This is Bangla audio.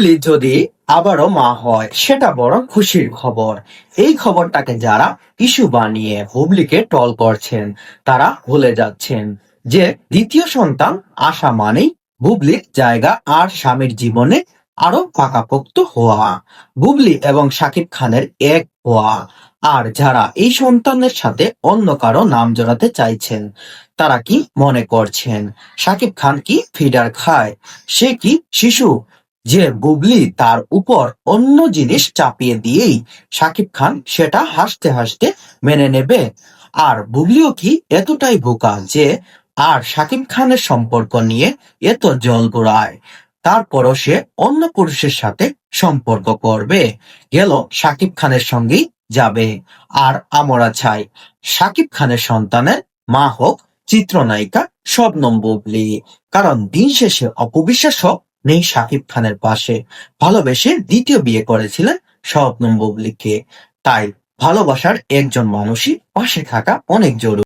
বুবলি যদি আবারও মা হয়, সেটা বড় খুশির খবর। এই খবরটাকে যারা ইস্যু বানিয়ে বুবলিকে টল করছেন, তারা ভুলে যাচ্ছেন যে দ্বিতীয় সন্তান আসা মানেই বুবলির জায়গা আর স্বামীর জীবনে আরও পাকাপোক্ত হওয়া, বুবলি এবং শাকিব খানের এক হওয়া। আর যারা এই সন্তানের সাথে অন্য কারও নাম জড়াতে চাইছেন, তারা কি মনে করছেন? শাকিব খান কি ফিডার খায়? সে কি শিশু যে বুবলি তার উপর অন্য জিনিস চাপিয়ে দিয়েই শাকিব খান সেটা হাসতে হাসতে মেনে নেবে। আর বুবলিও কি এতটাই বোকা যে আর শাকিব খানের সম্পর্ক নিয়ে এত জল ঘোরায় তারপরও সে অন্য পুরুষের সাথে সম্পর্ক করবে। গেল শাকিব খানের সঙ্গেই যাবে। আর আমরা চাই শাকিব খানের সন্তানের মা হোক, চিত্রনায়িকা শবনম বুবলি। কারণ দিন শেষে অপবিশ্বাসও নেই শাকিব খানের পাশে। ভালোবেসে দ্বিতীয় বিয়ে করেছিলেন শবনম বুবলিকে তাই ভালোবাসার একজন মানুষই পাশে থাকা অনেক জরুরি।